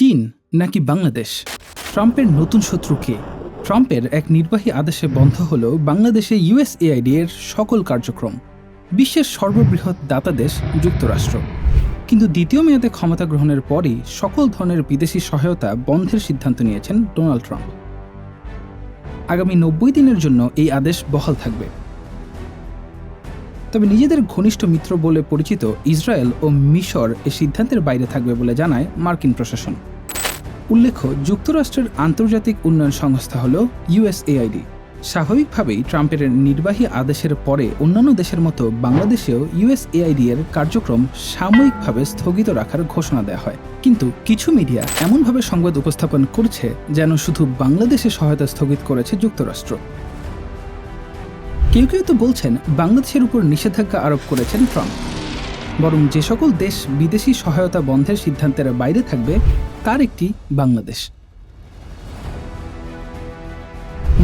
চীন নাকি বাংলাদেশ? ট্রাম্পের নতুন শত্রু কে ট্রাম্পের এক নির্বাহী আদেশে বন্ধ হল বাংলাদেশে ইউএসএআইডি এর সকল কার্যক্রম। বিশ্বের সর্ববৃহৎ দাতা দেশ যুক্তরাষ্ট্র। কিন্তু দ্বিতীয় মেয়াদে ক্ষমতা গ্রহণের পরই সকল ধরনের বিদেশি সহায়তা বন্ধের সিদ্ধান্ত নিয়েছেন ডোনাল্ড ট্রাম্প। আগামী নব্বই দিনের জন্য এই আদেশ বহাল থাকবে। তবে নিজেদের ঘনিষ্ঠ মিত্র বলে পরিচিত ইসরায়েল ও মিশর এ সিদ্ধান্তের বাইরে থাকবে বলে জানায় মার্কিন প্রশাসন। উল্লেখ্য, যুক্তরাষ্ট্রের আন্তর্জাতিক উন্নয়ন সংস্থা হল ইউএসএআইডি। স্বাভাবিকভাবেই ট্রাম্পের নির্বাহী আদেশের পরে অন্যান্য দেশের মতো বাংলাদেশেও ইউএসএআইডি এর কার্যক্রম সাময়িকভাবে স্থগিত রাখার ঘোষণা দেওয়া হয়। কিন্তু কিছু মিডিয়া এমনভাবে সংবাদ উপস্থাপন করছে যেন শুধু বাংলাদেশে সহায়তা স্থগিত করেছে যুক্তরাষ্ট্র। কেউ কেউ তো বলছেন বাংলাদেশের উপর নিষেধাজ্ঞা আরোপ করেছেন ট্রাম্প। বরং যে সকল দেশ বিদেশি সহায়তা বন্ধের সিদ্ধান্তের বাইরে থাকবে তার একটি বাংলাদেশ।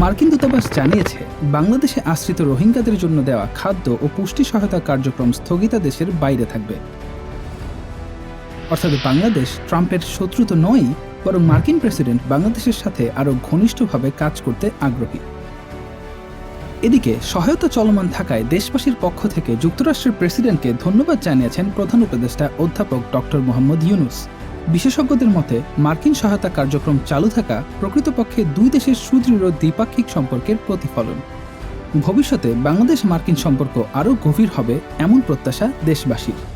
মার্কিন দূতাবাস জানিয়েছে, বাংলাদেশে আশ্রিত রোহিঙ্গাদের জন্য দেওয়া খাদ্য ও পুষ্টি সহায়তা কার্যক্রম স্থগিতাদেশের বাইরে থাকবে। অর্থাৎ বাংলাদেশ ট্রাম্পের শত্রু তো নয়ই, বরং মার্কিন প্রেসিডেন্ট বাংলাদেশের সাথে আরও ঘনিষ্ঠভাবে কাজ করতে আগ্রহী। এদিকে, সহায়তা চলমান থাকায় দেশবাসীর পক্ষ থেকে যুক্তরাষ্ট্রের প্রেসিডেন্টকে ধন্যবাদ জানিয়েছেন প্রধান উপদেষ্টা অধ্যাপক ডক্টর মোহাম্মদ ইউনুস। বিশেষজ্ঞদের মতে, মার্কিন সহায়তা কার্যক্রম চালু থাকা প্রকৃতপক্ষে দুই দেশের সুদৃঢ় দ্বিপাক্ষিক সম্পর্কের প্রতিফলন। ভবিষ্যতে বাংলাদেশ মার্কিন সম্পর্ক আরও গভীর হবে এমন প্রত্যাশা দেশবাসীর।